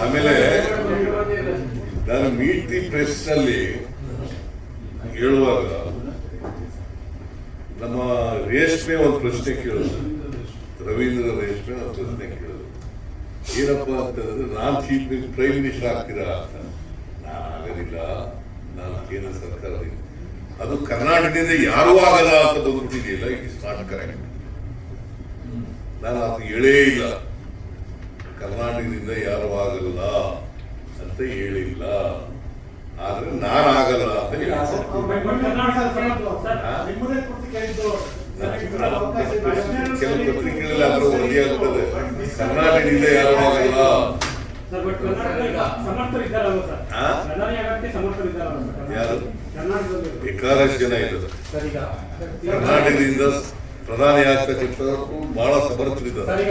ಆಮೇಲೆ ನಾನು meet the press ಅಲ್ಲಿ ಹೇಳುವಾಗ ನಮ್ಮ ರೇಷ್ಮೆ ಒಂದು ಪ್ರಶ್ನೆ ಕೇಳೋದು ರವೀಂದ್ರ ರೇಷ್ಮೆ ಒಂದು ಪ್ರಶ್ನೆ ಕೇಳೋದು ಏನಪ್ಪಾ ಅಂತಂದ್ರೆ, ನಾನ್ ಚೀಫ್ ಮಿನಿಸ್ಟರ್ ಪ್ರೈಮ್ ಮಿನಿಸ್ಟರ್ ಆಗ್ತೀರಾ ಅಂತ. ನಾನು ಆಗಲಿಲ್ಲ. ನಾನು ಸರ್ಕಾರ ಸರ್ಕಾರದಿಂದ ಅದು ಕರ್ನಾಟಕದಿಂದ ಯಾರೂ ಆಗಲ್ಲ ಅಂತ ಬದುಕಿದೆಯಲ್ಲ ಇಟ್ ಇಸ್ ನಾಟ್ ಕರೆಕ್ಟ್ ನಾನು ಅದು ಹೇಳೇ ಇಲ್ಲ. ಕರ್ನಾಟಕದಿಂದ ಯಾರು ಆಗಲ್ಲ ಅಂತ ಹೇಳಿಲ್ಲ. ಆದ್ರೆ ಅಂತ ನಿಮ್ಮದೇ ಕುರಿತು ಕೇಳಿದ್ದು. ಕೆಲವು ಪತ್ರಿಕೆಗಳಲ್ಲಿ ಆದ್ರೂ ವರದಿಯಾಗುತ್ತದೆ ಕರ್ನಾಟಕದಿಂದ ಯಾರು ಆಗಲ್ಲ. ಯಾರು? ಬೇಕಾದಷ್ಟು ಜನ ಇದ್ದಾರೆ ಕರ್ನಾಟಕದಿಂದ ಪ್ರಧಾನಿ ಆಗ್ತಕ್ಕಂಥವ್ರು ಬಹಳ ಸಮರ್ಥರಿದ್ದಾರೆ.